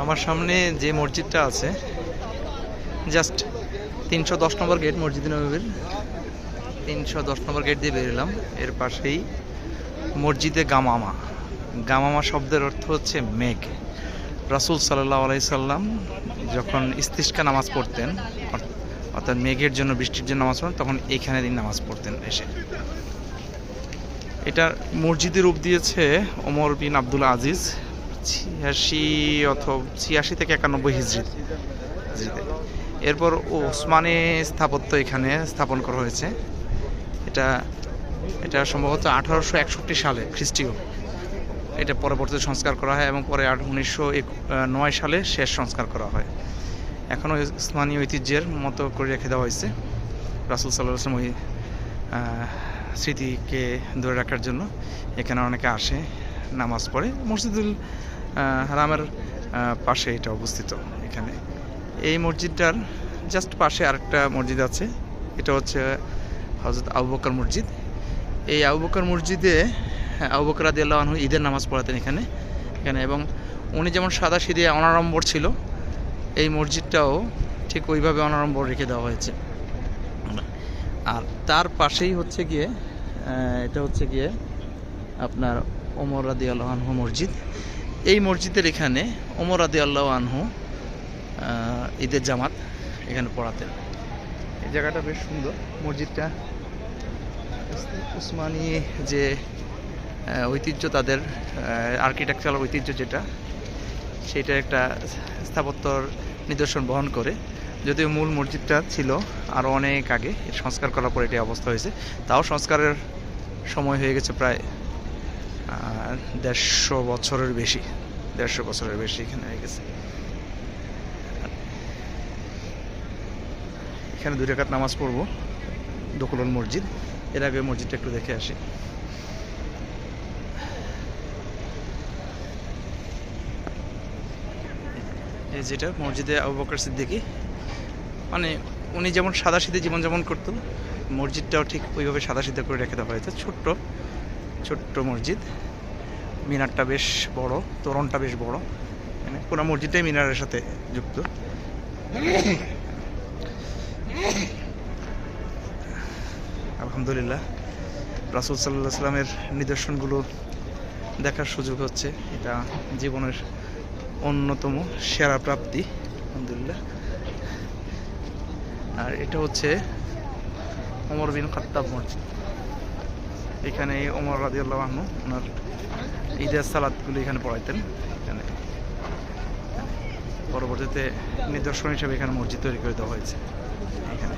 আমার সামনে যে মসজিদটা আছে জাস্ট তিনশো দশ নম্বর গেট মসজিদ নবীর। তিনশো দশ নম্বর গেট দিয়ে বেরোলাম। এর পাশেই মসজিদে গামামা। গামামা শব্দের অর্থ হচ্ছে মেঘ। রাসুল সাল্লাহ আলাইসাল্লাম যখন ইস্তিস্কা নামাজ পড়তেন অর্থাৎ মেঘের জন্য, বৃষ্টির জন্য নামাজ পড়তেন, তখন এইখানে দিন নামাজ পড়তেন এসে। এটা মসজিদের রূপ দিয়েছে ওমর বিন আব্দুল আজিজ। ছিয়াশি অথবা ছিয়াশি থেকে একানব্বই হিজড়ি এরপর ওসমানী স্থাপত্য এখানে স্থাপন করা হয়েছে। এটা এটা সম্ভবত আঠারোশো একষট্টি সালে খ্রিস্টীয়। এটা পরবর্তী সংস্কার করা হয় এবং পরে উনিশশো নয় সালে শেষ সংস্কার করা হয়। এখনও ইসলামী ঐতিহ্যের মতো করে রেখে দেওয়া হয়েছে। রাসুল সাল্লাহ ওই স্মৃতিকে ধরে রাখার জন্য। এখানে অনেকে আসে নামাজ পড়ে। মসজিদুল হারামের পাশে এটা অবস্থিত এখানে। এই মসজিদটার জাস্ট পাশে আরেকটা মসজিদ আছে। এটা হচ্ছে হজরত আবু বকর মসজিদ। এই আবু বকর মসজিদে হ্যাঁ, আবু বকর রাদি ঈদের নামাজ পড়াতেন এখানে। এখানে এবং উনি যেমন সাদা সিধে অনাড়ম্বর ছিল এই মসজিদটাও ঠিক ওইভাবে অনাড়ম্বর রেখে দেওয়া হয়েছে। আর তার পাশেই হচ্ছে গিয়ে এটা হচ্ছে গিয়ে আপনার ওমর আদি আল্লাহ আনহু মসজিদ। এই মসজিদের এখানে ওমর রাদি আল্লাহ আনহু ঈদের জামাত এখানে পড়াতেন। এই জায়গাটা বেশ সুন্দর। মসজিদটা উস- উসমানী যে ঐতিহ্য তাদের আর্কিটেকচারাল ঐতিহ্য যেটা, সেটা একটা স্থাপত্যর নিদর্শন বহন করে। যদিও মূল মসজিদটা ছিল আরও অনেক আগে, সংস্কার করার পর এটি অবস্থা হয়েছে। তাও সংস্কারের সময় হয়ে গেছে প্রায় দেড়শো বছরের বেশি, দেড়শো বছরের বেশি এখানে হয়ে গেছে। এখানে দুই রেখাত নামাজ পড়ব, দকুলন মসজিদ। এর আগে মসজিদটা একটু দেখে আসি। এই যেটা মসজিদে আবু বকর সিদ্দিকি মানে উনি যেমন সাদা সিধে জীবনযাপন করতো মসজিদটাও ঠিক ওইভাবে সাদা সিধে করে রেখে দেওয়া হয়েছে, ছোট্ট। ছোট্ট মসজিদ। মিনারটা বেশ বড়, তোরণটা বেশ বড়। মানে পুরো মসজিদটাই মিনারের সাথে যুক্ত। আলহামদুলিল্লাহ, রাসুল সাল্লাহ সাল্লামের নিদর্শনগুলো দেখার সুযোগ হচ্ছে। এটা জীবনের অন্যতম সেরা প্রাপ্তি, আলহামদুলিল্লাহ। আর এটা হচ্ছে ওমর বিন খাত্তাব মসজিদ। এখানে ওমর রাজিউল্লাহ আনহু, ওনার ঈদের সালাদগুলি এখানে পড়াইতেন। এখানে পরবর্তীতে নিদর্শন হিসেবে এখানে মসজিদ তৈরি করে দেওয়া হয়েছে। এখানে।